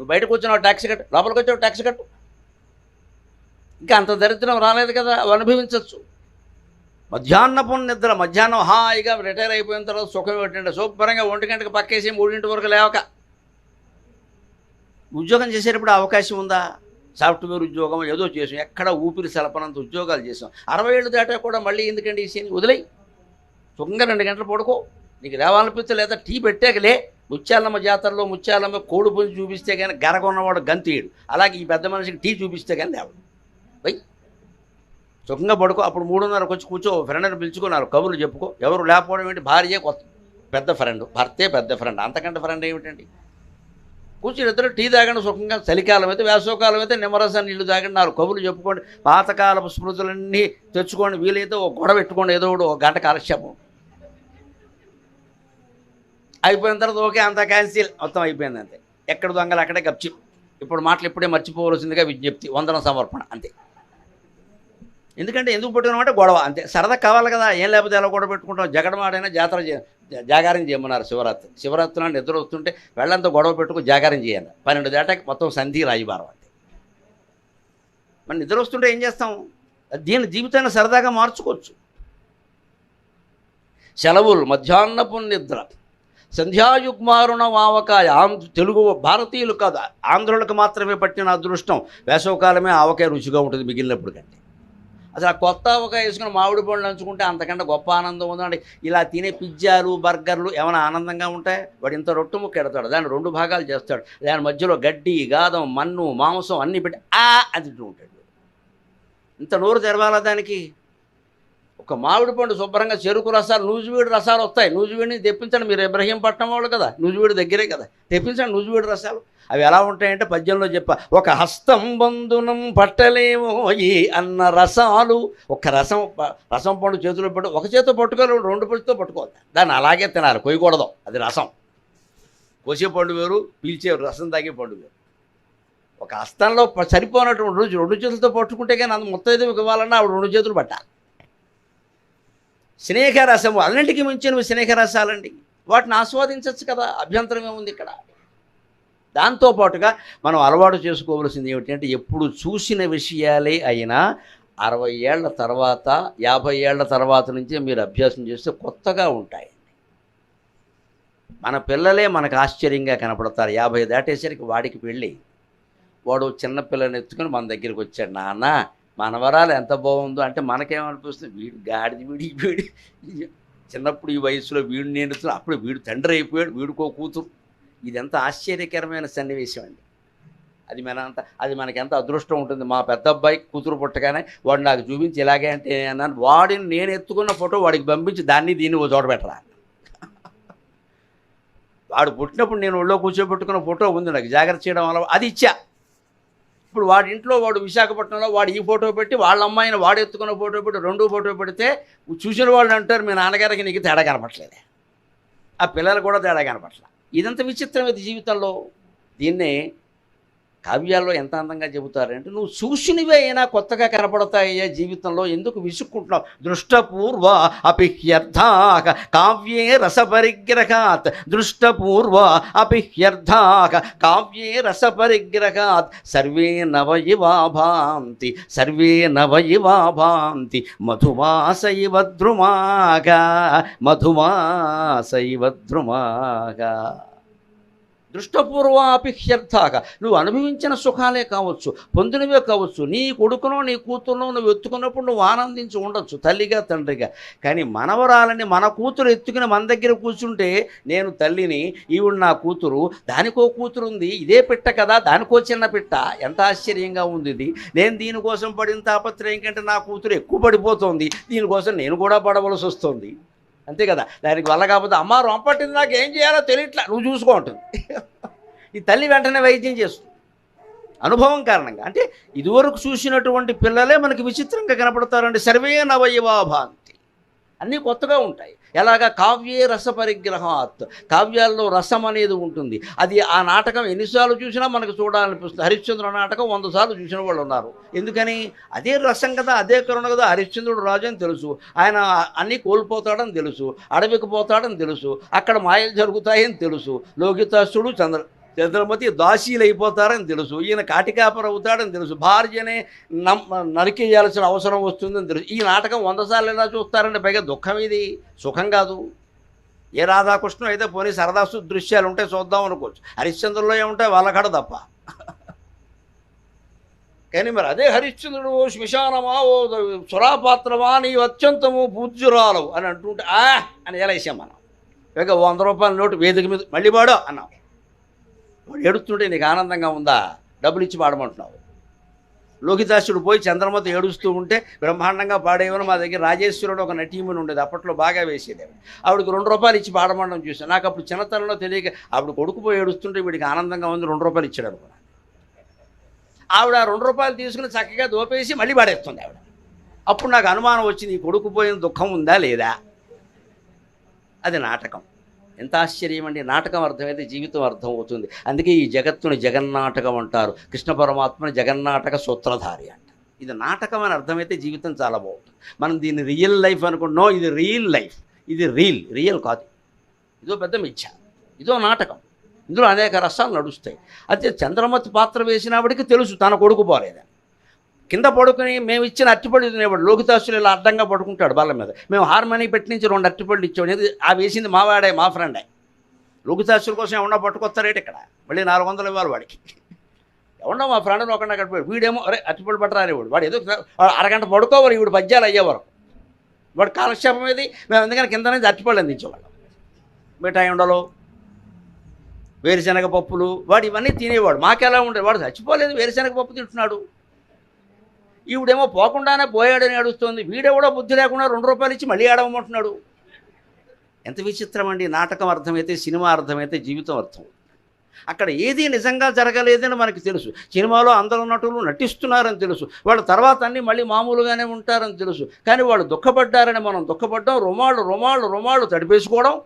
నువ్వు బయటకు వచ్చినావు ట్యాక్సీ కట్టు లోపలికి వచ్చావు ట్యాక్సీ కట్టు. ఇంకా అంత దరిద్రం రాలేదు కదా అవి అనుభవించవచ్చు మధ్యాహ్నపు నిద్ర మధ్యాహ్నం హాయిగా రిటైర్ అయిపోయిన తర్వాత సుఖం పెట్టండి శుభ్రంగా ఒంటి గంటకు పక్కేసి మూడింటి వరకు లేవక. ఉద్యోగం చేసేటప్పుడు అవకాశం ఉందా? సాఫ్ట్వేర్ ఉద్యోగం ఏదో చేసాం ఎక్కడ ఊపిరి సలపనంత ఉద్యోగాలు చేసాం. అరవై ఏళ్ళు దాటా కూడా మళ్ళీ ఎందుకండి ఈ సీన్? వదిలేయి. సుఖంగా రెండు గంటలు పడుకో. నీకు లేవాలనిపిస్తే లేదా టీ పెట్టాకలే. ముత్యాలమ్మ జాతరలో ముత్యాలమ్మ కోడి పుంజు చూపిస్తే కానీ గరగొన్నవాడు గంతీయుడు అలాగే ఈ పెద్ద మనిషికి టీ చూపిస్తే కానీ లేవడు. పోయి. సుఖంగా పడుకో. అప్పుడు మూడున్నరకు వచ్చి కూర్చో. ఫ్రెండ్ని పిలుచుకున్నారు కబుర్లు చెప్పుకో. ఎవరు లేకపోవడం ఏంటి? భార్య కొత్త పెద్ద ఫ్రెండ్ భర్తే పెద్ద ఫ్రెండ్ అంతకంటే ఫ్రెండ్ ఏమిటండి? కూర్చుని ఇద్దరు టీ తాగండి సుఖంగా. చలికాలం అయితే వేసవకాలం అయితే నిమ్మరసం నీళ్ళు తాగండి నాలుగు కబుర్లు చెప్పుకోండి. పాతకాలపు స్మృతులన్నీ తెచ్చుకోండి. వీలైతే ఒక గొడవ పెట్టుకోండి. ఏదో ఒకటి ఒక గంట కాలక్షేపం. అయిపోయిన తర్వాత ఓకే అంతా క్యాన్సిల్ మొత్తం అయిపోయింది అంతే. ఎక్కడ దొంగలు అక్కడే గప్చి. ఇప్పుడు మాటలు ఇప్పుడే మర్చిపోవలసిందిగా విజ్ఞప్తి. వందన సమర్పణ అంతే. ఎందుకంటే ఎందుకు పెట్టుకున్నామంటే గొడవ అంతే. సరదా కావాలి కదా. ఏం లేకపోతే ఎలా గొడవ పెట్టుకుంటాం? జగడమాడైనా జాతర జాగారం చేయమన్నారు శివరాత్రి. శివరాత్రి నాడు నిద్ర వస్తుంటే వెళ్ళంతా గొడవ పెట్టుకుని జాగారం చేయాలి. పన్నెండు దాటాకి మొత్తం సంధి రాయిబారం అంతే. మరి నిద్ర వస్తుంటే ఏం చేస్తాం? దీని జీవితాన్ని సరదాగా మార్చుకోవచ్చు. సెలవులు మధ్యాహ్నపు నిద్ర. సంధ్యాయుగ్మారుణ ఆవకాయ ఆంధ్ర తెలుగు భారతీయులు కాదు ఆంధ్రులకు మాత్రమే పట్టిన అదృష్టం వేసవకాలమే ఆవకాయ రుచిగా ఉంటుంది మిగిలినప్పుడు కంటే. అసలు ఆ కొత్త ఆవకాయ వేసుకుని మామిడి పండ్లు నంచుకుంటే అంతకంటే గొప్ప ఆనందం ఉందండి. ఇలా తినే పిజ్జాలు బర్గర్లు ఏమైనా ఆనందంగా ఉంటాయి? వాడు ఇంత రొట్టు ముక్క ఎడతాడు దాన్ని రెండు భాగాలు చేస్తాడు. దాని మధ్యలో గడ్డి గాదం మన్ను మాంసం అన్నీ పెట్టి ఆ అని తింటూ ఉంటాడు. ఇంత నోరు తెరవాలా దానికి? ఒక మామిడి పండు శుభ్రంగా చెరుకు రసాలు నూజువీడి రసాలు వస్తాయి. నూజువీడిని తెప్పించండి. మీరు ఇబ్రహీంపట్నం వాళ్ళు కదా. నూజువీడి దగ్గరే కదా. తెప్పించండి నూజువీడి రసాలు. అవి ఎలా ఉంటాయంటే పద్యంలో చెప్ప ఒక హస్తం బంధునం పట్టలేమో ఈ అన్న రసాలు. ఒక రసం రసం పండు చేతిలో పట్టు ఒక చేతితో పట్టుకోవాలి రెండు పట్టుతో పట్టుకోవాలి. దాన్ని అలాగే తినాలి. కొయ్యకూడదు. అది రసం. కోసే పండు వేరు పీల్చే రసం తాగే పండు వేరు. ఒక హస్తంలో సరిపోనటువంటి రోజు రెండు చేతులతో పట్టుకుంటే కానీ అంత మొత్తం ఇవ్వాలన్నా ఆవిడ రెండు చేతులు పట్టాలి. స్నేహరసం అన్నింటికి మించినవి స్నేహరసాలండి. వాటిని ఆస్వాదించవచ్చు కదా అభ్యంతరం ఏముంది ఇక్కడ? దాంతోపాటుగా మనం అలవాటు చేసుకోవలసింది ఏమిటంటే ఎప్పుడు చూసిన విషయాలే అయినా అరవై ఏళ్ళ తర్వాత యాభై ఏళ్ళ తర్వాత నుంచే మీరు అభ్యాసం చేస్తే కొత్తగా ఉంటాయి మన పిల్లలే మనకు ఆశ్చర్యంగా కనపడతారు. యాభై దాటేసరికి వాడికి పెళ్ళి. వాడు చిన్న ఎత్తుకొని మన దగ్గరికి వచ్చాడు నాన్న మనవరాలు ఎంత బాగుందో అంటే మనకేమనిపిస్తుంది? వీడు గాడిది వీడి వీడి. చిన్నప్పుడు ఈ వయసులో వీడు నేను అప్పుడు వీడు తండ్రి అయిపోయాడు వీడికో కూతురు. ఇది ఎంత ఆశ్చర్యకరమైన సన్నివేశం అండి. అది మన అంత అది మనకెంత అదృష్టం ఉంటుంది. మా పెద్ద అబ్బాయి కూతురు పుట్టగానే వాడు నాకు చూపించి ఇలాగే అంటే అన్నాను వాడిని నేను ఎత్తుకున్న ఫోటో వాడికి పంపించి దాన్ని దీన్ని ఓ చోట పెట్టరా? వాడు పుట్టినప్పుడు నేను ఒళ్ళో కూర్చోబెట్టుకున్న ఫోటో ఉంది నాకు. జాగ్రత్త చేయడం వల్ల అది ఇచ్చా. ఇప్పుడు వాడి ఇంట్లో వాడు విశాఖపట్నంలో వాడు ఈ ఫోటో పెట్టి వాళ్ళ అమ్మాయిని వాడు ఎత్తుకున్న ఫోటో పెట్టి రెండు ఫోటో పెడితే చూసిన వాళ్ళు అంటారు మీ నాన్నగారికి నీకు తేడా కనపట్లేదే ఆ పిల్లలు కూడా తేడా కనపట్లే ఇదంత విచిత్రం ఇది జీవితంలో దీన్నే కావ్యాల్లో ఎంత అందంగా చెబుతారంటే నువ్వు చూసినవే అయినా కొత్తగా కనపడతాయ్యా జీవితంలో ఎందుకు విసుక్కుంటున్నావు? దృష్టపూర్వ అపిహ్యర్థాక కావ్యే రసపరిగ్రహాత్ దృష్టపూర్వ అపిహ్యర్థాక కావ్యే రసపరిగ్రహాత్ సర్వే నవ ఇవా భాంతి సర్వే నవ ఇవా భాంతి మధుమాస ఇవ ద్రుమాగా మధుమాస ఇవ ద్రుమాగా. దృష్టపూర్వాపిహ్యర్థాక నువ్వు అనుభవించిన సుఖాలే కావచ్చు పొందినవే కావచ్చు నీ కొడుకునో నీ కూతురునో నువ్వు ఎత్తుకున్నప్పుడు నువ్వు ఆనందించి ఉండొచ్చు తల్లిగా తండ్రిగా. కానీ మనవరాలని మన కూతురు ఎత్తుకుని మన దగ్గర కూర్చుంటే నేను తల్లిని ఈవిడ నా కూతురు దానికో కూతురు ఉంది ఇదే పిట్ట కదా దానికో చిన్న పిట్ట. ఎంత ఆశ్చర్యంగా ఉంది ఇది. నేను దీనికోసం పడిన తాపత్రయం కంటే నా కూతురు ఎక్కువ పడిపోతుంది. దీనికోసం నేను కూడా పడవలసి వస్తుంది. అంతే కదా? దానికి వల్ల కాకపోతే అమ్మ రొంపట్టింది నాకు ఏం చేయాలో తెలియట్లా. నువ్వు చూసుకో ఉంటుంది ఈ తల్లి వెంటనే వైద్యం చేస్తుంది. అనుభవం కారణంగా. అంటే ఇదివరకు చూసినటువంటి పిల్లలే మనకి విచిత్రంగా కనపడతారండి. సర్వే నవయవాభాంతి అన్నీ కొత్తగా ఉంటాయి. ఎలాగా? కావ్యే రస పరిగ్రహాత్. కావ్యాల్లో రసం అనేది ఉంటుంది. అది ఆ నాటకం ఎన్నిసార్లు చూసినా మనకు చూడాలనిపిస్తుంది. హరిశ్చంద్ర నాటకం వంద సార్లు చూసిన వాళ్ళు ఉన్నారు. ఎందుకని? అదే రసం కదా అదే కరుణ కదా హరిశ్చంద్రుడు రాజు అని తెలుసు. ఆయన అన్నీ కోల్పోతాడని తెలుసు. అడవికి పోతాడని తెలుసు. అక్కడ మాయలు జరుగుతాయని తెలుసు. లోకితాసుడు చంద్ర చంద్రమతి దాసీలు అయిపోతారని తెలుసు. ఈయన కాటికాపర అవుతాడని తెలుసు. భార్యనే నమ్ నరికేయాల్సిన అవసరం వస్తుందని తెలుసు. ఈ నాటకం వంద సార్లు ఎలా చూస్తారంటే పైగా దుఃఖం ఇది. సుఖం కాదు. ఏ రాధాకృష్ణ అయితే పోనీ సరదాసు దృశ్యాలు ఉంటే చూద్దాం అనుకోవచ్చు. హరిశ్చంద్రులో ఏముంటాయి వాళ్ళకాడ తప్ప. కానీ మరి అదే హరిశ్చంద్రుడు ఓ శ్మశానమా ఓ సురాపాత్రమా నీ అత్యంతము పూజ్యురాలు అని అంటుంటే ఆ అని ఎలా వేసాం మనం? ఇక వంద రూపాయల నోటు వేదిక మీద మళ్ళీ పాడో అన్నాం. వాడు ఏడుస్తుంటే నీకు ఆనందంగా ఉందా? డబ్బులు ఇచ్చి పాడమంటున్నావు. లోకితాసుడు పోయి చంద్రమత ఏడుస్తూ ఉంటే బ్రహ్మాండంగా పాడేవని మా దగ్గర రాజేశ్వరుడు ఒక నటీమని ఉండేది. అప్పట్లో బాగా వేసేది ఆవిడకి రెండు రూపాయలు ఇచ్చి పాడమండం చూసాను నాకు అప్పుడు చిన్నతనంలో తెలియక ఆవిడ కొడుకుపోయి ఏడుస్తుంటే వీడికి ఆనందంగా ఉంది రెండు రూపాయలు ఇచ్చాడు అనుకున్నాను ఆవిడ ఆ రెండు రూపాయలు తీసుకుని చక్కగా దోపేసి మళ్ళీ పాడేస్తుంది ఆవిడ. అప్పుడు నాకు అనుమానం వచ్చింది నీ కొడుకుపోయిన దుఃఖం ఉందా లేదా? అది నాటకం. ఎంత ఆశ్చర్యం అండి. నాటకం అర్థమైతే జీవితం అర్థం అవుతుంది అందుకే ఈ జగత్తుని జగన్నాటకం అంటారు. కృష్ణ పరమాత్మని జగన్నాటక సూత్రధారి అంట. ఇది నాటకం అని అర్థమైతే జీవితం చాలా బాగుంటుంది. మనం దీన్ని రియల్ లైఫ్ అనుకుంటున్నాం. ఇది రియల్ లైఫ్. ఇది రియల్ రియల్ కాదు. ఇదో పెద్ద మిథ్య. ఇదో నాటకం. ఇందులో అనేక రసాలు నడుస్తాయి. అయితే చంద్రమతి పాత్ర వేసినప్పటికీ తెలుసు తన కొడుకు పోలేదని. కింద పడుకుని మేము ఇచ్చిన అట్టిపళ్ళు తినేవాడు. లోకితాసులు ఇలా అడ్డంగా పడుకుంటాడు వాళ్ళ మీద. మేము హార్మనీ పెట్టి నుంచి రెండు అట్టిపళ్ళు ఇచ్చాడు ఇది ఆ వేసింది మా వాడే మా ఫ్రెండే లోకితాసుల కోసం ఏమన్నా పట్టుకొస్తారేటి ఇక్కడ? మళ్ళీ నాలుగు వందలు ఇవ్వాలి వాడికి. ఎవడో మా ఫ్రెండ్ని ఒకటి అక్కడ వీడేమో అరే అట్టిపళ్ళు పట్టరానివాడు వాడు. ఏదో అరగంట పడుకోవాలి వీడు పద్యాలు అయ్యేవారు వాడు కాలక్షేపం ఏది? మేము ఎందుకని కింద నుంచి అట్టిపళ్ళు అందించేవాళ్ళం. మిఠాయి ఉండలో వేరుశనగ పప్పులు వాడు ఇవన్నీ తినేవాడు. మాకెలా ఉండేది వాడు చచ్చిపోలేదు వేరుశనగ పప్పు తింటున్నాడు. ఈవిడేమో పోకుండానే పోయాడని అడుగుతోంది వీడెవడో బుద్ధి లేకుండా రెండు రూపాయలు ఇచ్చి మళ్ళీ ఆడమంటున్నాడు ఎంత విచిత్రం అండి. నాటకం అర్థమైతే సినిమా అర్థమైతే జీవితం అర్థం. అక్కడ ఏది నిజంగా జరగలేదని మనకి తెలుసు. సినిమాలో అందరు నటులు నటిస్తున్నారని తెలుసు. వాళ్ళ తర్వాత అన్నీ మళ్ళీ మామూలుగానే ఉంటారని తెలుసు. కానీ వాళ్ళు దుఃఖపడ్డారని మనం దుఃఖపడ్డాం. రుమాళ్ళు రుమాళ్ళు రుమాళ్ళు తడిపేసుకోవడం.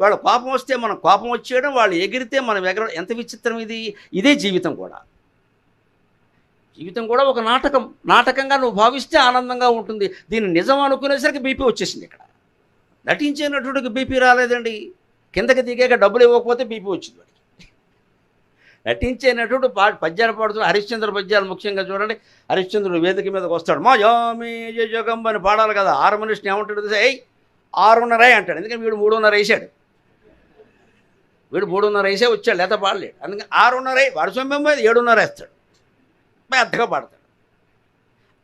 వాళ్ళ కోపం వస్తే మనం కోపం వచ్చేయడం. వాళ్ళు ఎగిరితే మనం ఎగరడం ఎంత విచిత్రం ఇది? ఇదే జీవితం కూడా. జీవితం కూడా ఒక నాటకం. నాటకంగా నువ్వు భావిస్తే ఆనందంగా ఉంటుంది. దీన్ని నిజం అనుకునేసరికి బీపీ వచ్చేసింది ఇక్కడ. నటించే నటుడికి బీపీ రాలేదండి. కిందకి దిగాక డబ్బులు ఇవ్వకపోతే బీపీ వచ్చింది వాడికి. నటించే నటుడు పా పద్యాలు పాడుతున్న హరిశ్చంద్ర పద్యాలు ముఖ్యంగా చూడండి. హరిశ్చంద్రుడు వేదిక మీదకి వస్తాడు. మా జామి జగం అని పాడాలి కదా. ఆరు మనిషిని ఏమంటాడు ఏయ్ ఆరున్నర అంటాడు. ఎందుకంటే వీడు మూడున్నర వేసాడు. వీడు మూడున్నర వేసే వచ్చాడు. లేత పాడలేడు. అందుకని ఆరున్నర వాడు సొమ్మెం ఏడున్నర వేస్తాడు. పెద్దగా పాడతాడు.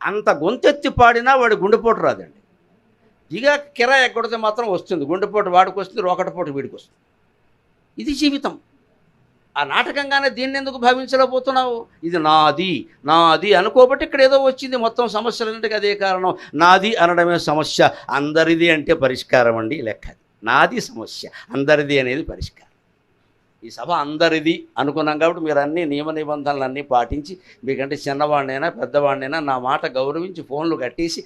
అంత గొంతెత్తి పాడినా వాడు గుండెపోటు రాదండి. ఇక కిరా ఎక్కడితే మాత్రం వస్తుంది. గుండెపోటు వాడికి వస్తుంది రోకటపోటు వీడికి వస్తుంది. ఇది జీవితం. ఆ నాటకంగానే దీన్ని ఎందుకు భావించలేకపోతున్నావు? ఇది నాది నాది అనుకోబట్టి ఇక్కడ ఏదో వచ్చింది. మొత్తం సమస్యలన్నిటికీ అదే కారణం. నాది అనడమే సమస్య. అందరిది అంటే పరిష్కారం అండి లెక్క. నాది సమస్య. అందరిది అనేది పరిష్కారం. ఈ సభ అందరిది అనుకున్నాం కాబట్టి మీరు అన్ని నియమ నిబంధనలు అన్నీ పాటించి మీకంటే చిన్నవాడినైనా పెద్దవాడినైనా నా మాట గౌరవించి ఫోన్లు కట్టేసి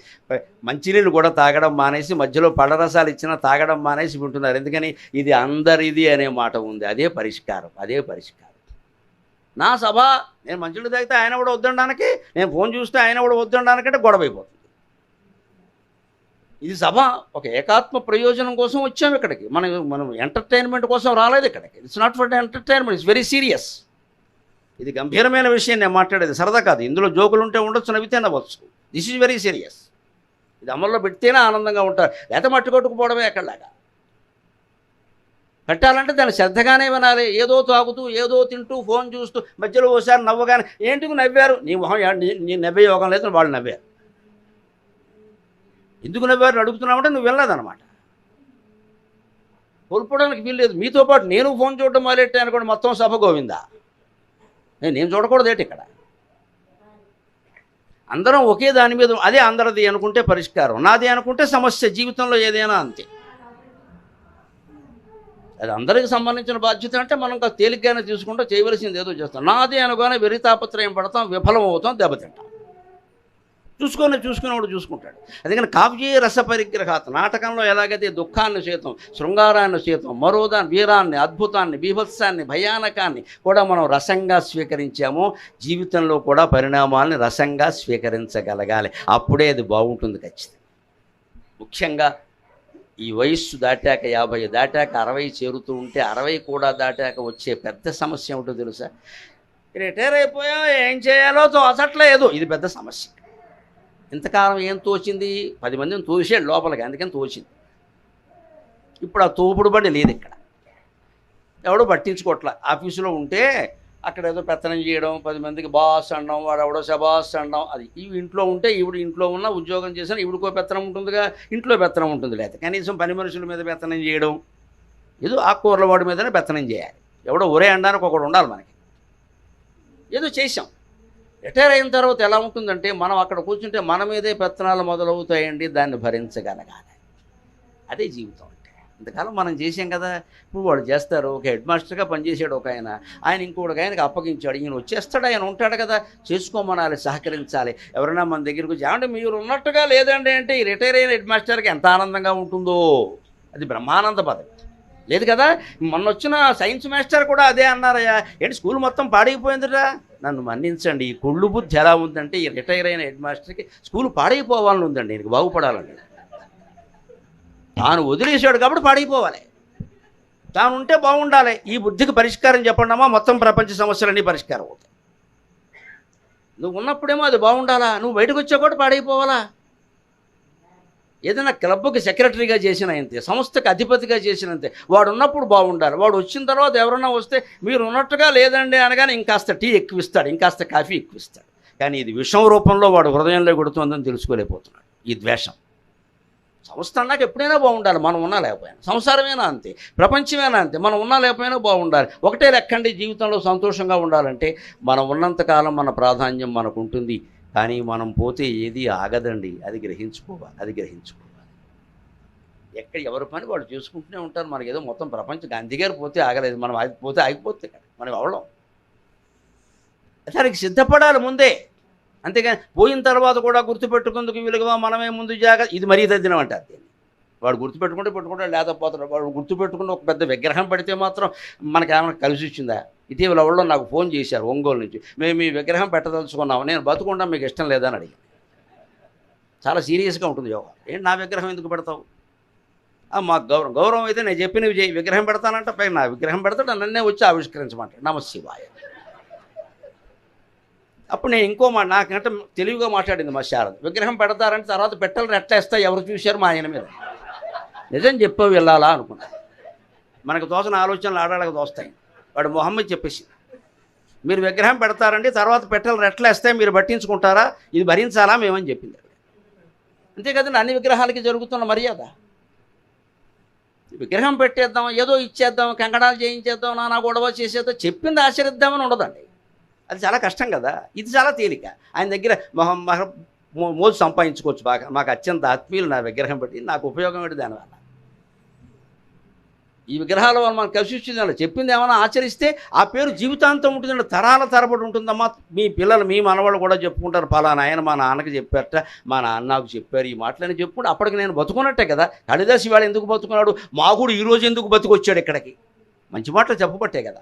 మంచినీళ్ళు కూడా తాగడం మానేసి మధ్యలో పడరసాలు ఇచ్చినా తాగడం మానేసి వింటున్నారు. ఎందుకని? ఇది అందరిది అనే మాట ఉంది. అదే పరిష్కారం. అదే పరిష్కారం. నా సభ నేను మంచినీళ్ళు తాగితే ఆయన కూడా వద్దనడానికి నేను ఫోన్ చూస్తే ఆయన కూడా వద్దనడానికంటే గొడవ అయిపోతుంది ఇది సభ ఒక ఏకాత్మ ప్రయోజనం కోసం వచ్చాము ఇక్కడికి. మనం మనం ఎంటర్టైన్మెంట్ కోసం రాలేదు ఇక్కడికి. It's not for entertainment it's very serious ఇది గంభీరమైన విషయం నేను మాట్లాడేది సరదా కాదు. ఇందులో జోకులు ఉంటే ఉండొచ్చు నవ్వితే నవ్వచ్చు. దిస్ ఈజ్ వెరీ సీరియస్ ఇది అమల్లో పెడితేనే ఆనందంగా ఉంటారు లేత మట్టి కొట్టుకుపోవడమే ఎక్కడలాగా పెట్టాలంటే దాన్ని శ్రద్ధగానే వినాలి. ఏదో తాగుతూ ఏదో తింటూ ఫోన్ చూస్తూ మధ్యలో ఓసారి నవ్వగానే ఏంటికి నవ్వారు? నీ మొహం నీ- నీ నవ్వే యోగం లేదు వాళ్ళు నవ్వారు. ఎందుకు నవ్వారు అడుగుతున్నామంటే నువ్వు వెళ్ళదనమాట కోల్పోవడానికి వీల్లేదు మీతో పాటు నేను ఫోన్ చూడడం మొదలెట్టాను అనుకోండి మొత్తం సభ గోవిందా? నేను నేను చూడకూడదు ఏంటి ఇక్కడ? అందరం ఒకే దాని మీద అదే అందరిది అనుకుంటే పరిష్కారం. నాది అనుకుంటే సమస్య జీవితంలో ఏదైనా అంతే. అది అందరికి సంబంధించిన బాధ్యత అంటే మనం ఇంకా తేలిగ్గానే తీసుకుంటూ చేయవలసింది ఏదో చేస్తాం. నాది అనుకోని వెరితాపత్రయం పడతాం విఫలం అవుతాం దెబ్బతింటాం. చూసుకొని చూసుకునేవాడు చూసుకుంటాడు. అందుకని కావ్యే రస పరిగ్రహాత్ నాటకంలో ఎలాగైతే దుఃఖాన్ని సైతం శృంగారాన్ని సైతం మరోదాన్ని వీరాన్ని అద్భుతాన్ని బీభత్సాన్ని భయానకాన్ని కూడా మనం రసంగా స్వీకరించామో జీవితంలో కూడా పరిణామాలని రసంగా స్వీకరించగలగాలి. అప్పుడే అది బాగుంటుంది ఖచ్చితంగా. ముఖ్యంగా ఈ వయస్సు దాటాక యాభై దాటాక అరవై చేరుతూ ఉంటే అరవై కూడా దాటాక వచ్చే పెద్ద సమస్య ఏమిటో తెలుసా? రిటైర్ అయిపోయా ఏం చేయాలో తోచట్లేదు. ఇది పెద్ద సమస్య. ఇంతకాలం ఏం తోచింది? పది మందిని తోసాడు లోపలికి అందుకని తోచింది. ఇప్పుడు ఆ తోపుడు బండి లేదు ఇక్కడ. ఎవడో పట్టించుకోవట్లే ఆఫీసులో ఉంటే అక్కడ ఏదో పెత్తనం చేయడం పది మందికి బాస్ అనడం వాడు ఎవడో శబాస్ అనడం అది. ఈ ఇంట్లో ఉంటే ఈవిడ ఇంట్లో ఉన్న ఉద్యోగం చేసిన ఈవిడకో పెత్తనం ఉంటుందిగా ఇంట్లో పెత్తనం ఉంటుంది లేదా కనీసం పని మనుషుల మీద పెత్తనం చేయడం. ఏదో ఆకుకూరల వాడి మీదనే పెత్తనం చేయాలి. ఎవడో ఒరే అనడానికి ఒకడు ఉండాలి మనకి. ఏదో చేసాం రిటైర్ అయిన తర్వాత ఎలా ఉంటుందంటే మనం అక్కడ కూర్చుంటే మన మీదే పెత్తనాలు మొదలవుతాయండి దాన్ని భరించగలగాలి. అదే జీవితం అంటే. ఇంతకాలం మనం చేసాం కదా ఇప్పుడు వాళ్ళు చేస్తారు ఒక హెడ్ మాస్టర్గా పనిచేసాడు ఒక ఆయన ఆయన ఇంకోటి ఆయనకి అప్పగించాడు ఈయన వచ్చేస్తాడు ఆయన ఉంటాడు కదా చేసుకోమనాలి సహకరించాలి. ఎవరైనా మన దగ్గరికి వచ్చి ఏమంటే మీరు ఉన్నట్టుగా లేదండి అంటే ఈ రిటైర్ అయిన హెడ్ మాస్టర్కి ఎంత ఆనందంగా ఉంటుందో. అది బ్రహ్మానంద పదవి లేదు కదా మొన్న వచ్చిన సైన్స్ మాస్టర్ కూడా అదే అన్నారయ్యా ఏంటి స్కూల్ మొత్తం పాడైపోయిందిరా? నన్ను మన్నించండి. ఈ కుళ్ళు బుద్ధి ఎలా ఉందంటే ఈ రిటైర్ అయిన హెడ్ మాస్టర్కి స్కూల్ పాడైపోవాలని ఉందండి నేను బాగుపడాలని. తాను వదిలేసాడు కాబట్టి పాడైపోవాలి. తాను ఉంటే బాగుండాలి. ఈ బుద్ధికి పరిష్కారం చెప్పండమా మొత్తం ప్రపంచ సమస్యలన్నీ పరిష్కారం అవుతాయి. నువ్వు ఉన్నప్పుడేమో అది బాగుండాలా? నువ్వు బయటకు వచ్చా కూడా పాడైపోవాలా? ఏదైనా క్లబ్కి సెక్రటరీగా చేసిన అంతే సంస్థకి అధిపతిగా చేసినంతే వాడు ఉన్నప్పుడు బాగుండాలి. వాడు వచ్చిన తర్వాత ఎవరన్నా వస్తే మీరు ఉన్నట్టుగా లేదండి అనగానే ఇంకాస్త టీ ఎక్కువ ఇస్తాడు ఇంకాస్త కాఫీ ఎక్కువ ఇస్తాడు కానీ ఇది విషం రూపంలో వాడు హృదయంలో కొడుతుందని తెలుసుకోలేకపోతున్నాడు. ఈ ద్వేషం. సంస్థ అన్నాక ఎప్పుడైనా బాగుండాలి మనం ఉన్నా లేకపోయినా. సంసారమేనా అంతే ప్రపంచమేనా అంతే మనం ఉన్నా లేకపోయినా బాగుండాలి. ఒకటే లెక్కండి జీవితంలో సంతోషంగా ఉండాలంటే మనం ఉన్నంతకాలం మన ప్రాధాన్యం మనకు ఉంటుంది కానీ మనం పోతే ఏది ఆగదండి. అది గ్రహించుకోవాలి. అది గ్రహించుకోవాలి. ఎక్కడ ఎవరి పని వాళ్ళు చేసుకుంటూనే ఉంటారు. మనకి ఏదో మొత్తం ప్రపంచం గాంధీ గారు పోతే ఆగలేదు. మనం ఆగి పోతే ఆగిపోతే కదా. మనం అవడం దానికి సిద్ధపడాలి ముందే. అంతేగాని పోయిన తర్వాత కూడా గుర్తుపెట్టుకుందుకు వీలుగా మనమే ముందు జాగ్రత్త ఇది మరీ తద్దినం అంటారు దీన్ని. వాడు గుర్తుపెట్టుకుంటే పెట్టుకుంటాడు లేకపోతాడు వాడు గుర్తుపెట్టుకుని ఒక పెద్ద విగ్రహం పెడితే మాత్రం మనకి ఏమైనా కలిసి వచ్చిందా? ఇటీవల వాళ్ళు నాకు ఫోన్ చేశారు ఒంగోలు నుంచి. మేము ఈ విగ్రహం పెట్టదలుచుకున్నాము నేను బతుకుండా మీకు ఇష్టం లేదని అడిగాను చాలా సీరియస్గా ఉంటుంది యోగా. ఏంటి నా విగ్రహం ఎందుకు పెడతావు? మాకు గౌరవం. గౌరవం అయితే నేను చెప్పినవి చేయి విగ్రహం పెడతానంటే పైన నా విగ్రహం పెడతాడు నన్నే వచ్చి ఆవిష్కరించమంటాడు. నమ శివాయ. అప్పుడు నేను ఇంకో మా నాకంటే తెలివిగా మాట్లాడింది మా శారద. విగ్రహం పెడతారంటే తర్వాత పెట్టాలని ఎట్లా ఇస్తాయి ఎవరు చూశారు మా ఆయన మీద. నిజం చెప్పావు వెళ్ళాలా అనుకున్నా. మనకు తోచిన ఆలోచనలు ఆడాళ్ళకి దోస్తాయి వాడు మొహమ్మద్ చెప్పేసి మీరు విగ్రహం పెడతారండి తర్వాత పెట్టలు రెట్లేస్తే మీరు పట్టించుకుంటారా? ఇది భరించాలా మేమని చెప్పింది. ఆవిడ. అంతే కదండి అన్ని విగ్రహాలకి జరుగుతున్న మర్యాద. విగ్రహం పెట్టేద్దాం ఏదో ఇచ్చేద్దాం కంకణాలు చేయించేద్దాం నానా గొడవ చేసేద్దాం చెప్పింది ఆచరిద్దామని ఉండదండి. అది చాలా కష్టం కదా. ఇది చాలా తేలిక. ఆయన దగ్గర మొహం మోజు సంపాదించుకోవచ్చు బాగా. మాకు అత్యంత ఆత్మీయులు నా విగ్రహం పెట్టి నాకు ఉపయోగం ఏంటి దానివల్ల? ఈ విగ్రహాల వల్ల మనకు కలిసి వచ్చిందండి చెప్పింది ఏమైనా ఆచరిస్తే ఆ పేరు జీవితాంతం ఉంటుందండి తరాల తరబడి ఉంటుందమ్మా. మీ పిల్లలు మీ మనవాళ్ళు కూడా చెప్పుకుంటారు పలానా ఆయన మా నాన్నకి చెప్పారట మా నాన్న నాకు చెప్పారు ఈ మాటలని చెప్పుకుంటే అప్పటికి నేను బతుకున్నట్టే కదా. కాళిదాసి వాళ్ళు ఎందుకు బతుకున్నాడు? మాగుడు కూడా ఈరోజు ఎందుకు బతుకొచ్చాడు ఇక్కడికి? మంచి మాటలు చెప్పబట్టే కదా.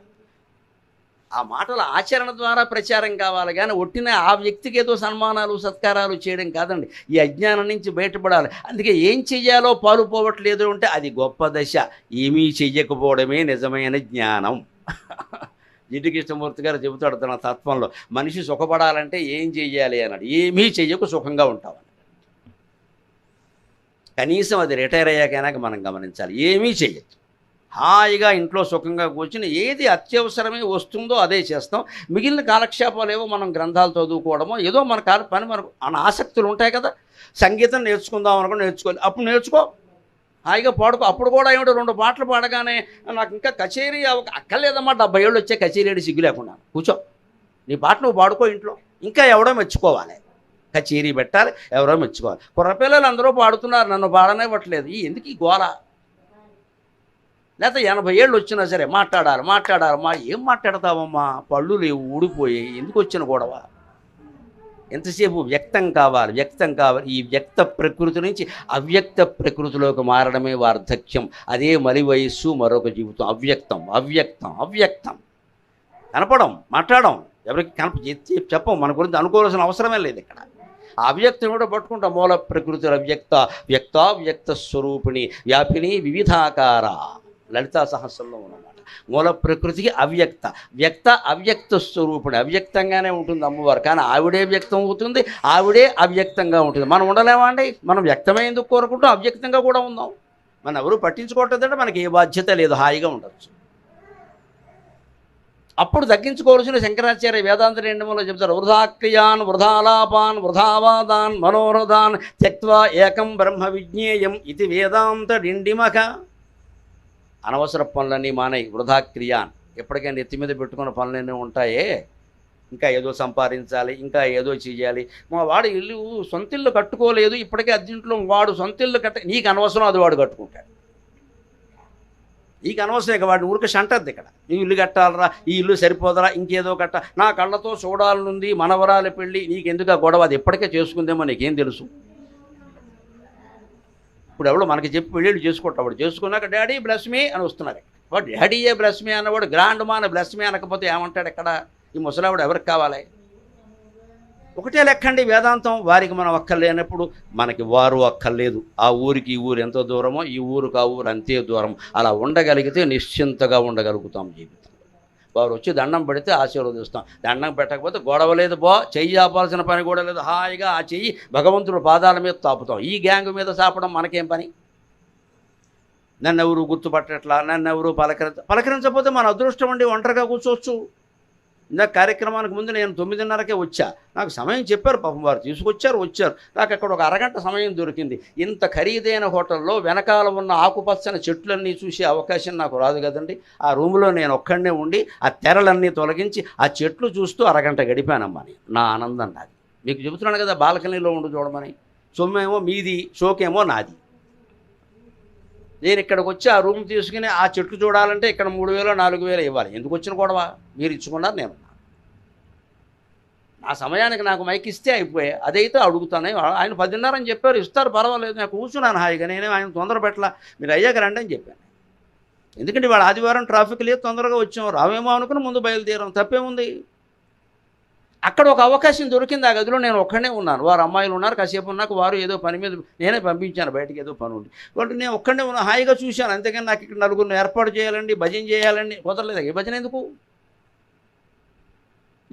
ఆ మాటల ఆచరణ ద్వారా ప్రచారం కావాలి. కానీ ఒట్టిన ఆ వ్యక్తికి ఏదో సన్మానాలు సత్కారాలు చేయడం కాదండి. ఈ అజ్ఞానం నుంచి బయటపడాలి. అందుకే ఏం చెయ్యాలో పాలు పోవట్లేదు అంటే అది గొప్ప దశ. ఏమీ చెయ్యకపోవడమే నిజమైన జ్ఞానం. జిడ్డు కృష్ణమూర్తి గారు చెబుతాడు తన తత్వంలో. మనిషి సుఖపడాలంటే ఏం చెయ్యాలి అన్నాడు. ఏమీ చెయ్యకు సుఖంగా ఉంటామని కనీసం అది రిటైర్ అయ్యాకైనా మనం గమనించాలి. ఏమీ చెయ్యచ్చు హాయిగా ఇంట్లో సుఖంగా కూర్చుని ఏది అత్యవసరమే వస్తుందో అదే చేస్తాం. మిగిలిన కాలక్షేపాలు ఏవో మనం గ్రంథాలు చదువుకోవడమో ఏదో మన కాల పని మనకు మన ఆసక్తులు ఉంటాయి కదా. సంగీతం నేర్చుకుందాం అనుకుని నేర్చుకోవాలి. అప్పుడు నేర్చుకో. హాయిగా పాడుకో. అప్పుడు కూడా ఏమిటో రెండు పాటలు పాడగానే నాకు ఇంకా కచేరీ అవ- అక్కర్లేదమ్మా. డెబ్బై ఏళ్ళు వచ్చే కచేరీ సిగ్గు లేకుండా. కూర్చో. నీ పాట నువ్వు పాడుకో ఇంట్లో. ఇంకా ఎవడో మెచ్చుకోవాలి. కచేరీ పెట్టాలి ఎవరో మెచ్చుకోవాలి. కుర్రపిల్లలు అందరూ పాడుతున్నారు. నన్ను పాడనివ్వట్లేదు. ఎందుకు ఈ గోల? లేకపోతే ఎనభై ఏళ్ళు వచ్చినా సరే మాట్లాడాలి మాట్లాడాలి. మా ఏం మాట్లాడతావమ్మా? పళ్ళు లేవు ఊడిపోయి ఎందుకు వచ్చిన గొడవ? ఎంతసేపు వ్యక్తం కావాలి? వ్యక్తం కావాలి. ఈ వ్యక్త ప్రకృతి నుంచి అవ్యక్త ప్రకృతిలోకి మారడమే వార్ధక్యం. అదే మలి వయస్సు మరొక జీవితం. అవ్యక్తం అవ్యక్తం అవ్యక్తం. కనపడం మాట్లాడడం ఎవరికి కనప చెప్పం. మన గురించి అనుకోవాల్సిన అవసరమే లేదు ఇక్కడ. ఆ అవ్యక్తం కూడా పట్టుకుంటాం మూల ప్రకృతి అవ్యక్త వ్యక్తావ్యక్త స్వరూపిణి వ్యాపిని వివిధాకార. లలితా సహస్రంలో ఉన్నమాట. మూల ప్రకృతికి అవ్యక్త. వ్యక్త అవ్యక్త స్వరూపుడు. అవ్యక్తంగానే ఉంటుంది అమ్మవారు. కానీ ఆవిడే వ్యక్తం అవుతుంది ఆవిడే అవ్యక్తంగా ఉంటుంది. మనం ఉండలేమా అండి? మనం వ్యక్తమైందుకు కోరుకుంటూ అవ్యక్తంగా కూడా ఉందాం మనం ఎవరు పట్టించుకోవట్లేదంటే మనకి ఏ బాధ్యత లేదు హాయిగా ఉండొచ్చు. అప్పుడు తగ్గించుకోవాల్సిన శంకరాచార్య వేదాంత రెండములో చెప్తారు వృధాక్రియాన్ వృధాలాపాన్ వృధావాదాన్ మనోరథాన్ త్యక్వా ఏకం బ్రహ్మ విజ్ఞేయం ఇది వేదాంత డిండిమక అనవసర పనులన్నీ మానేయి వృధా క్రియాన్. ఎప్పటికైనా నెత్తి మీద పెట్టుకున్న పనులన్నీ ఉంటాయే? ఇంకా ఏదో సంపాదించాలి ఇంకా ఏదో చేయాలి మా వాడు ఇల్లు సొంత ఇల్లు కట్టుకోలేదు ఇప్పటికే అర్జెంట్లో వాడు సొంత ఇల్లు కట్ట నీకు అనవసరం అది వాడు కట్టుకుంటాడు. నీకు అనవసరం ఇక వాడిని ఊరికే షంటద్ది ఇక్కడ. నీ ఇల్లు కట్టాలరా ఈ ఇల్లు సరిపోదరా ఇంకేదో కట్ట నా కళ్ళతో చూడాలనుంది మనవరాలు పెళ్ళి నీకెందుకు ఆ గొడవ? అది ఎప్పటికే చేసుకుందేమో నీకేం తెలుసు? ఇప్పుడు ఎవడో మనకి చెప్పి పెళ్ళిళ్ళు చేసుకుంటాం వాడు చేసుకున్నాక డాడీ బ్లెస్ మీ అని వస్తున్నారు వాడు డాడీయే బ్లెస్ మీ అన్నవాడు గ్రాండ్ మా అని బ్లెస్ మీ అనకపోతే ఏమంటాడు ఎక్కడ ఈ ముసలావిడ ఎవరికి కావాలి? ఒకటే లెక్కండి వేదాంతం. వారికి మనం అక్కర్లేనప్పుడు మనకి వారు అక్కర్లేదు. ఆ ఊరికి ఈ ఊరు ఎంత దూరమో ఈ ఊరుకు ఆ ఊరు అంతే దూరం. అలా ఉండగలిగితే నిశ్చింతగా ఉండగలుగుతాం జీవితం. వారు వచ్చి దండం పెడితే ఆశీర్వదిస్తాం. దండం పెట్టకపోతే గొడవ లేదు బో చెయ్యి ఆపాల్సిన పని కూడా లేదు. హాయిగా ఆ చెయ్యి భగవంతుడు పాదాల మీద తాపుతాం. ఈ గ్యాంగ్ మీద చాపడం మనకేం పని? నన్ను ఎవరు గుర్తుపట్టట్లా? నన్ను ఎవరు పలకరించ పలకరించకపోతే మన అదృష్టం అండి ఒంటరిగా కూర్చోవచ్చు. ఇందాక కార్యక్రమానికి ముందు నేను తొమ్మిదిన్నరకే వచ్చా. నాకు సమయం చెప్పారు పాపం వారు. తీసుకొచ్చారు వచ్చారు. నాకు అక్కడ ఒక అరగంట సమయం దొరికింది. ఇంత ఖరీదైన హోటల్లో వెనకాల ఉన్న ఆకుపచ్చని చెట్లన్నీ చూసే అవకాశం నాకు రాదు కదండి. ఆ రూములో నేను ఒక్కడనే ఉండి ఆ తెరలన్నీ తొలగించి ఆ చెట్లు చూస్తూ అరగంట గడిపానమ్మా నేను. నా ఆనందం నాది. మీకు చెబుతున్నాను కదా బాల్కనీలో ఉండి చూడమని. సొమ్మేమో మీది షోకేమో నాది. నేను ఇక్కడికి వచ్చి ఆ రూమ్ తీసుకుని ఆ చెట్టు చూడాలంటే ఇక్కడ మూడు వేలు నాలుగు వేలు ఇవ్వాలి. ఎందుకు వచ్చిన గొడవ? మీరు ఇచ్చుకున్నారు నేను నా సమయానికి నాకు మైక్ ఇస్తే అయిపోయాయి అదైతే అడుగుతానే. ఆయన పదిన్నర అని చెప్పారు ఇస్తారు పర్వాలేదు నేను కూర్చున్నాను హాయిగా. నేనే ఆయన తొందర పెట్టలా. మీరు అయ్యాక రండి అని చెప్పాను. ఎందుకంటే వాళ్ళ ఆదివారం ట్రాఫిక్ లేదు తొందరగా వచ్చాం. రావేమో అనుకుని ముందు బయలుదేరాం. తప్పేముంది? అక్కడ ఒక అవకాశం దొరికింది ఆ గదిలో నేను ఒక్కడే ఉన్నాను. వారు అమ్మాయిలు ఉన్నారు కాసేపు ఉన్నాక వారు ఏదో పని మీద నేనే పంపించాను బయటకు ఏదో పని ఉంది. వాళ్ళు నేను ఒక్కడే ఉన్నా హాయిగా చూశాను. అంతేకాని నాకు ఇక్కడ నలుగురిని ఏర్పాటు చేయాలండి భజన చేయాలండి కుదరలేదు? ఏ భజన ఎందుకు?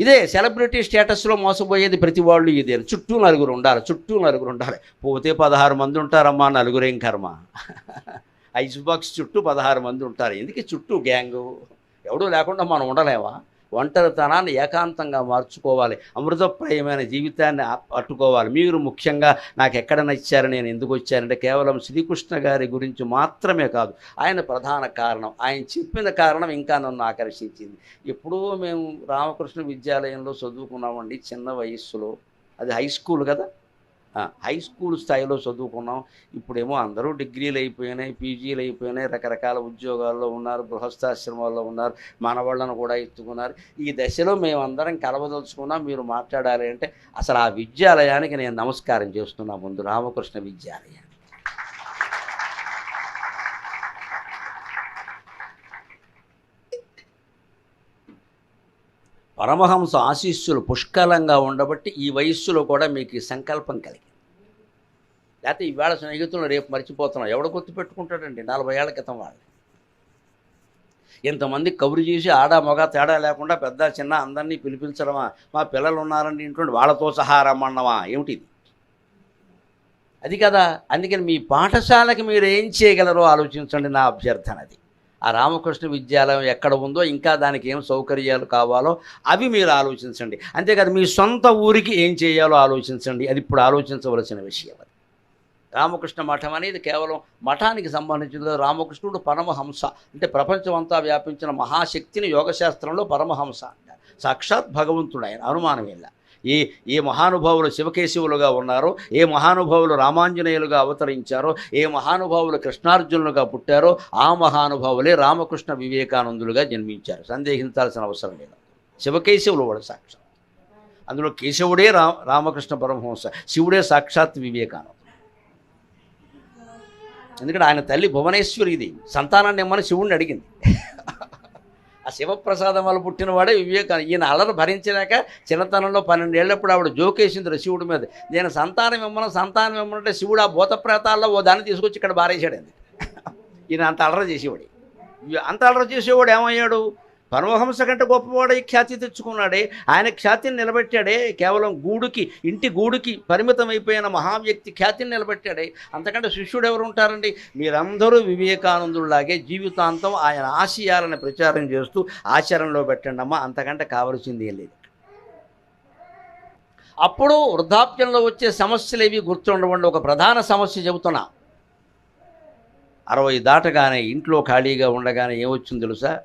ఇదే సెలబ్రిటీ స్టేటస్లో మోసపోయేది ప్రతి వాళ్ళు ఇదే. చుట్టూ నలుగురు ఉండాలి చుట్టూ నలుగురు ఉండాలి. పోతే పదహారు మంది ఉంటారమ్మా నలుగురేం కర్మ. ఐస్ బాక్స్ చుట్టూ పదహారు మంది ఉంటారు. ఎందుకు చుట్టూ గ్యాంగు? ఎవడూ లేకుండా మనం ఉండలేమా? ఒంటరితనాన్ని ఏకాంతంగా మార్చుకోవాలి. అమృతప్రాయమైన జీవితాన్ని పట్టుకోవాలి. మీరు ముఖ్యంగా నాకు ఎక్కడ నచ్చారు నేను ఎందుకు వచ్చానంటే కేవలం శ్రీకృష్ణ గారి గురించి మాత్రమే కాదు ఆయన ప్రధాన కారణం ఆయన చెప్పిన కారణం ఇంకా నన్ను ఆకర్షించింది. ఎప్పుడూ మేము రామకృష్ణ విద్యాలయంలో చదువుకున్నామండి చిన్న వయస్సులో. అది హై స్కూల్ కదా? హై స్కూల్ స్థాయిలో చదువుకున్నాం. ఇప్పుడేమో అందరూ డిగ్రీలు అయిపోయినాయి పీజీలు అయిపోయినాయి రకరకాల ఉద్యోగాల్లో ఉన్నారు గృహస్థాశ్రమాల్లో ఉన్నారు మనవాళ్ళను కూడా ఎత్తుకున్నారు. ఈ దశలో మేమందరం కలవదలుచుకున్నాం మీరు మాట్లాడాలి అంటే అసలు ఆ విద్యాలయానికి నేను నమస్కారం చేస్తున్నా ముందు రామకృష్ణ విద్యాలయం. పరమహంస ఆశీస్సులు పుష్కలంగా ఉండబట్టి ఈ వయస్సులో కూడా మీకు ఈ సంకల్పం కలిగింది. లేకపోతే ఈవేళ స్నేహితులను రేపు మర్చిపోతున్నాం. ఎవడ గుర్తు పెట్టుకుంటాడండి? నలభై ఏళ్ళ క్రితం వాళ్ళు ఇంతమంది కబురు చేసి ఆడ మగ తేడా లేకుండా పెద్ద చిన్న అందరినీ పిలిపించడమా? మా పిల్లలు ఉన్నారండి ఇంట్లో వాళ్ళతో సహా రమ్మన్నమా? ఏమిటిది అది కదా. అందుకని మీ పాఠశాలకి మీరు ఏం చేయగలరో ఆలోచించండి. నా అభ్యర్థన అది. ఆ రామకృష్ణ విద్యాలయం ఎక్కడ ఉందో ఇంకా దానికి ఏం సౌకర్యాలు కావాలో అవి మీరు ఆలోచించండి. అంతేకాదు మీ సొంత ఊరికి ఏం చేయాలో ఆలోచించండి. అది ఇప్పుడు ఆలోచించవలసిన విషయం అది. రామకృష్ణ మఠం అనేది కేవలం మఠానికి సంబంధించిన రామకృష్ణుడు పరమహంస. అంటే ప్రపంచమంతా వ్యాపించిన మహాశక్తిని యోగశాస్త్రంలో పరమహంస అంటారు. సాక్షాత్ భగవంతుడు ఆయన అనుమానం ఇలా ఏ ఏ మహానుభావులు శివకేశవులుగా ఉన్నారో ఏ మహానుభావులు రామాంజనేయులుగా అవతరించారో ఏ మహానుభావులు కృష్ణార్జునులుగా పుట్టారో ఆ మహానుభావులే రామకృష్ణ వివేకానందులుగా జన్మించారు. సందేహించాల్సిన అవసరం లేదు. శివకేశవులు వాడు సాక్షాత్. అందులో కేశవుడే రా రామకృష్ణ పరమహంస శివుడే సాక్షాత్ వివేకానంద ఎందుకంటే ఆయన తల్లి భువనేశ్వరి ఇది సంతానాన్ని ఇమ్మని శివుణ్ణి అడిగింది. ఆ శివప్రసాదం వల్ల పుట్టినవాడే వివేకానంద. ఈయన అలర భరించలేక చిన్నతనంలో పన్నెండేళ్ళప్పుడు ఆవిడ జోకేసింది శివుడి మీద. నేను సంతానం ఇమ్మను సంతానం ఇమ్మనంటే శివుడు ఆ భూతప్రేతాల్లో ఓ దాన్ని తీసుకొచ్చి ఇక్కడ బారేశాడండి. ఈయన అంత అలర చేసేవాడు. అంత అలర చేసేవాడు ఏమయ్యాడు? పరమహంస కంటే గొప్పవాడై ఖ్యాతి తెచ్చుకున్నాడే. ఆయన ఖ్యాతిని నిలబెట్టాడే. కేవలం గూడుకి ఇంటి గూడుకి పరిమితం అయిపోయిన మహావ్యక్తి ఖ్యాతిని నిలబెట్టాడే. అంతకంటే శిష్యుడు ఎవరు ఉంటారండి? మీరందరూ వివేకానందులాగే జీవితాంతం ఆయన ఆశయాలను ప్రచారం చేస్తూ ఆచరణలో పెట్టండి అమ్మా. అంతకంటే కావలసింది ఏం లేదు. అప్పుడు వృద్ధాప్యంలో వచ్చే సమస్యలు ఏవి గుర్తుండవండి? ఒక ప్రధాన సమస్య చెబుతున్నా. అరవై దాటగానే ఇంట్లో ఖాళీగా ఉండగానే ఏమొచ్చింది తెలుసా?